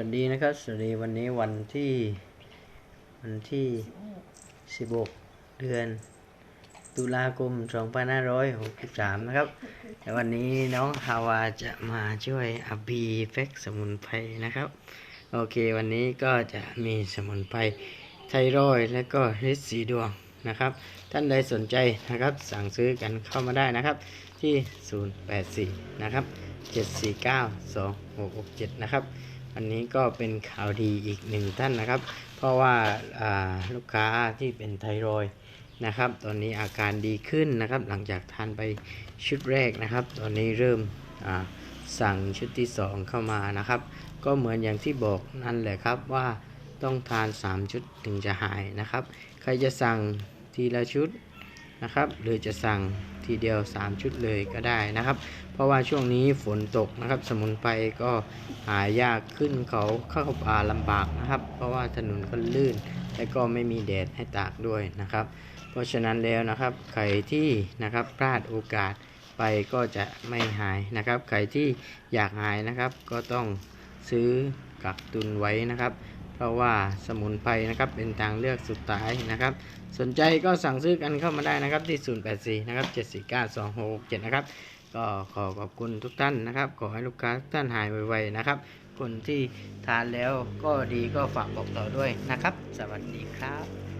วัสดีนะครับ สวัสดีวันนี้วันที่วันที่ 16 เดือน ตุลาคม 2563 นะครับ แต่วันนี้น้องฮาวาจะมาช่วยอบีเฟกสมุนไพรนะครับ โอเควันนี้ก็จะมีสมุนไพรไทรอยและก็ฤทธิ์สีดวงนะครับ ท่านใดสนใจนะครับสั่งซื้อกันเข้ามาได้นะครับ ที่ 084 นะครับ 749 2667 นะครับ วันนี้ก็เป็นข่าวดีอีกหนึ่งท่านนะครับ เพราะว่าาลูกค้าที่เป็นไทรอยนะครับ ตอนนี้อาการดีขึ้นนะครับ หลังจากทานไปชุดแรกนะครับ ตอนนี้เริ่มสั่งชุดที่ 2 เข้ามานะครับ ก็เหมือนอย่างที่บอกนั่นแหละครับว่าต้องทาน 3 ชุดถึงจะหายนะครับ ใครจะสั่งทีละชุดนะครับ หรือจะสั่ง ทีเดียว 3 ชุดเลยก็ได้นะครับ เพราะว่าช่วงนี้ฝนตกนะครับ สมุนไพรก็หายากขึ้นเขาเข้าป่าลำบากนะครับ เพราะว่าถนนก็ลื่น และก็ไม่มีแดดให้ตากด้วยนะครับ เพราะฉะนั้นแล้วนะครับใครที่นะครับพลาดโอกาสไปก็จะไม่หายนะครับ ใครที่อยากหายนะครับก็ต้องซื้อกักตุนไว้นะครับ เพราะว่าสมุนไพรนะครับเป็นทางเลือกสุดท้ายนะครับ สนใจก็สั่งซื้อกันเข้ามาได้นะครับที่ 084 นะครับ 749 2667 นะครับ ก็ขอขอบคุณทุกท่านนะครับ ขอให้ลูกค้าทุกท่านหายไวๆนะครับ คนที่ทานแล้วก็ดีก็ฝากบอกต่อด้วยนะครับ สวัสดีครับ